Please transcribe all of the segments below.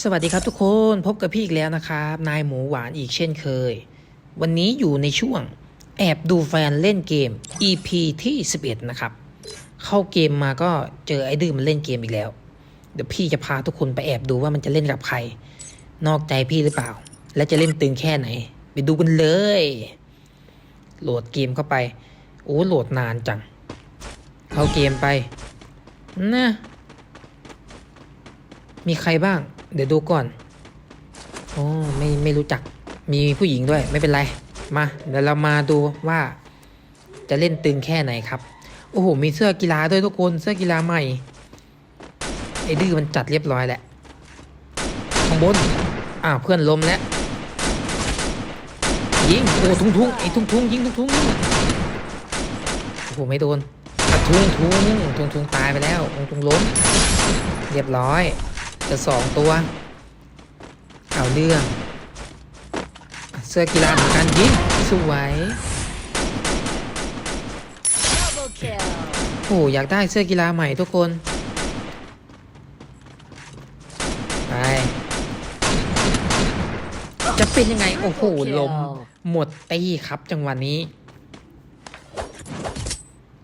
สวัสดีครับทุกคนพบกับพี่อีกแล้วนะครับ นายหมูหวานอีกเช่นเคย วันนี้อยู่ในช่วงแอบดูแฟนเล่นเกม EP ที่ 11 นะครับ เข้าเกมมาก็เจอไอ้ดื้อมันเล่นเกมอีกแล้ว เดี๋ยวพี่จะพาทุกคนไปแอบดูว่ามันจะเล่นกับใคร นอกใจพี่หรือเปล่า และจะเล่นตึงแค่ไหน ไปดูกันเลย โหลดเกมเข้าไป โอ้โหลดนานจัง เข้าเกมไปนะมีใครบ้าง เดี๋ยวดูก่อนโอ้ไม่ไม่รู้จักมีผู้หญิงด้วยไม่เป็นไร มาเดี๋ยวเรามาดูว่า จะเล่นตึงแค่ไหนครับ โอ้โห มีเสื้อกีฬาด้วยทุกคนเสื้อกีฬาใหม่ไอ้ดื้อมันจัดเรียบร้อยแล้วข้างบนอ้าวเพื่อนล้มแล้วยิงโอ้ทุ่งทุ่งไอ้ทุ่งทุ่งยิงทุ่งทุ่งโอ้โหไม่โดนทุ่งทุ่งทุ่งทุ่งตายไปแล้วทุ่งทุ่งล้ม เรียบร้อย จะสองตัว เอาเรื่อง เสื้อกีฬาเหมือนกันยิงสวยโอ้อยากได้เสื้อกีฬาใหม่ทุกคน ไป จะเป็นยังไง โอ้โหลมหมดตีครับจังหวะนี้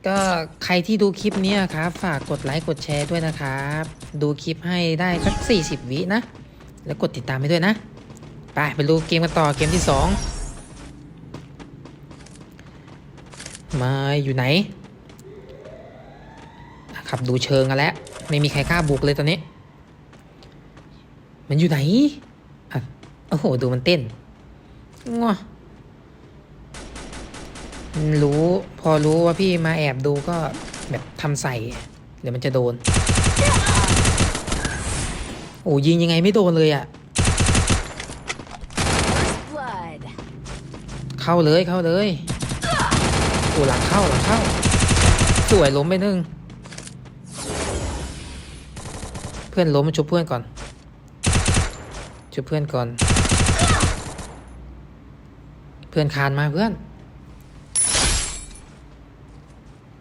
ก็ใครที่ดูคลิปนี้ครับ ฝากกดไลค์กดแชร์ด้วยนะครับ ดูคลิปให้ได้สัก 40 วินะ แล้วกดติดตามไปด้วยนะ ไปไปดูเกมกันต่อเกมที่ 2 มาอยู่ไหนอะขับดูเชิงกันแล้ว ไม่มีใครกล้าบุกเลยตอนนี้ มันอยู่ไหนอะโอ้โห ดูมันเต้นง้อ รู้พอรู้ว่าพี่มาแอบดูก็แบบทำใส่ เดี๋ยวมันจะโดน โอ้ยิงยังไงไม่โดนเลยอะ่ะ เข้าเลยเข้าเลยโอ้หลังเข้าหลังเข้า สวยล้มไปหนึ่งเพื่อนล้มมาชุบเพื่อนก่อน ชุบเพื่อนก่อน เพื่อนคานมาเพื่อน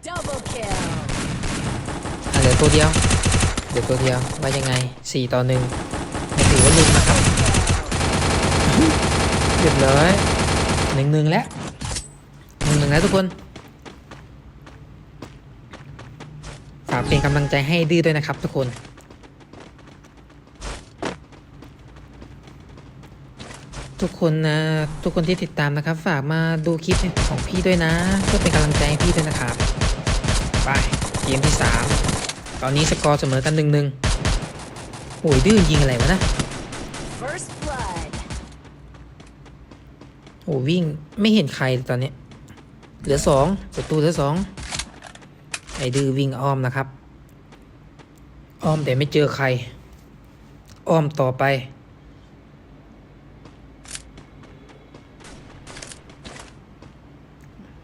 Double kill. อะเหลือตัวเดียวเหลือตัวเดียวว่ายังไงสี่ต่อหนึ่งไม่ถือว่าลุมนะครับเรียบร้อยหนึ่งหนึ่งแล้วหนึ่งหนึ่งแล้วทุกคนฝากเป็นกำลังใจให้ดื้อด้วยนะครับทุกคนทุกคนนะทุกคนที่ติดตามนะครับ ฝากมาดูคลิปของพี่ด้วยนะเพื่อเป็นกำลังใจให้พี่ด้วยนะครับ ไปเกมที่สามตอนนี้สกอร์เสมอกันหนึ่งหนึ่งโอ้ยดื้อยิงอะไรวะนะ First blood. โอ้วิ่งไม่เห็นใครตอนนี้ เหลือสองประตูเหลือสองไอ้ดื้อวิ่งอ้อมนะครับ อ้อมแต่ไม่เจอใคร อ้อมต่อไป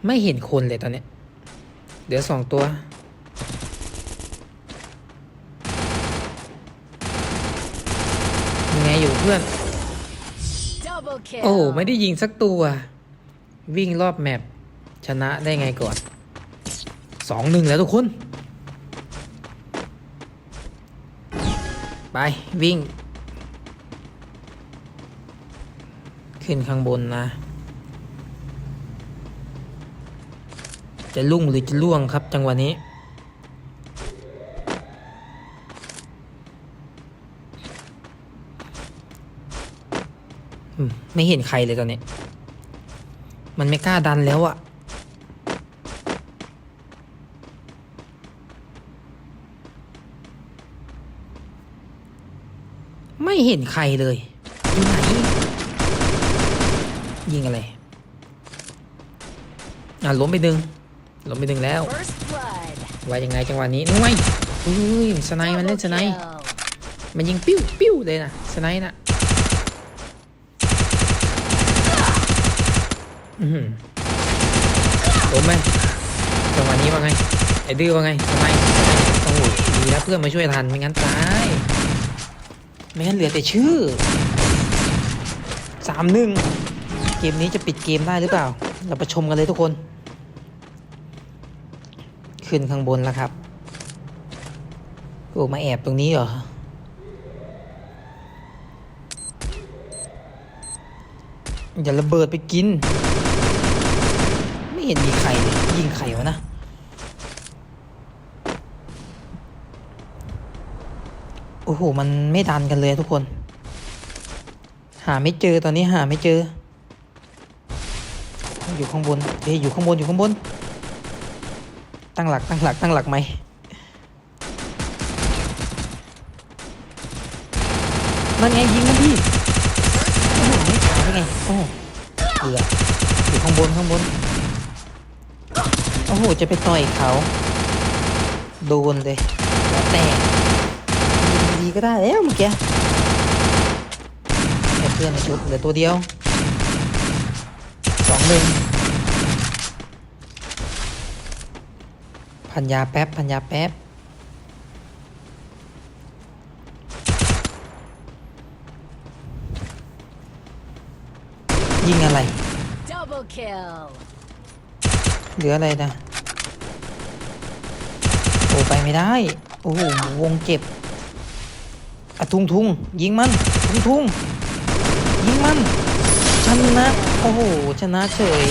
ไม่เห็นคนเลยตอนนี้ เหลือสองตัว ยังไงอยู่เพื่อน Double kill. โอ้โห ไม่ได้ยิงสักตัว วิ่งรอบแมปชนะได้ไงก่อนสองหนึ่งแล้วทุกคน ไป วิ่ง ขึ้นข้างบนนะ จะลุ่งหรือจะล่วงครับจังหวะนี้ ไม่เห็นใครเลยตอนนี้ มันไม่กล้าดันแล้วอะไม่เห็นใครเลยไหนยิงอะไร อะล้มไปหนึ่ง ล้มไปหนึ่งแล้ว First blood. ว่ายังไงจังหวะนี้นุ้ยอุ้ยสไนด์มันเล่น Double สไนด์ kill. มันยิงปิ้วปิ้วเลยนะสไนด์นะอือหือล้มไหมจังหวะนี้ว่าไงไอ้ดื้อว่าไงสไนด์สไนด์โอ้โหดีแล้วเพื่อนมาช่วยทันไม่งั้นตายไม่งั้นเหลือแต่ชื่อสามหนึ่งเกมนี้จะปิดเกมได้หรือเปล่า เราไปชมกันเลยทุกคน ขึ้นข้างบนแล้วครับกูมาแอบตรงนี้เหรอ อย่าระเบิดไปกิน ไม่เห็นมีใครยิงใครวะนะ โอ้โห มันไม่ดันกันเลยทุกคน หาไม่เจอตอนนี้หาไม่เจอ อยู่ข้างบนเฮ้ยอยู่ข้างบนอยู่ข้างบน ตั้งหลักตั้งหลักตั้งหลักไหมนั่นไงยิงมันพี่โอ้โหไม่ตายได้ไงโอ้เกือบอยู่ข้างบนข้างบนโอ้โหจะไปต่อยเขา โดนเลยแต่ยิงดีก็ได้แล้วเมื่อกี้แต่เพื่อนในชุดเหลือตัวเดียวสองหนึ่ง พันยาแป๊บพันยาแป๊บยิงอะไร Double kill. เหลืออะไรนะ โอ้ไปไม่ได้ โอ้โหวงเจ็บอะทุงทุงยิงมัน ทุงทุงยิงมัน ชนะ โอ้โห ชนะเฉย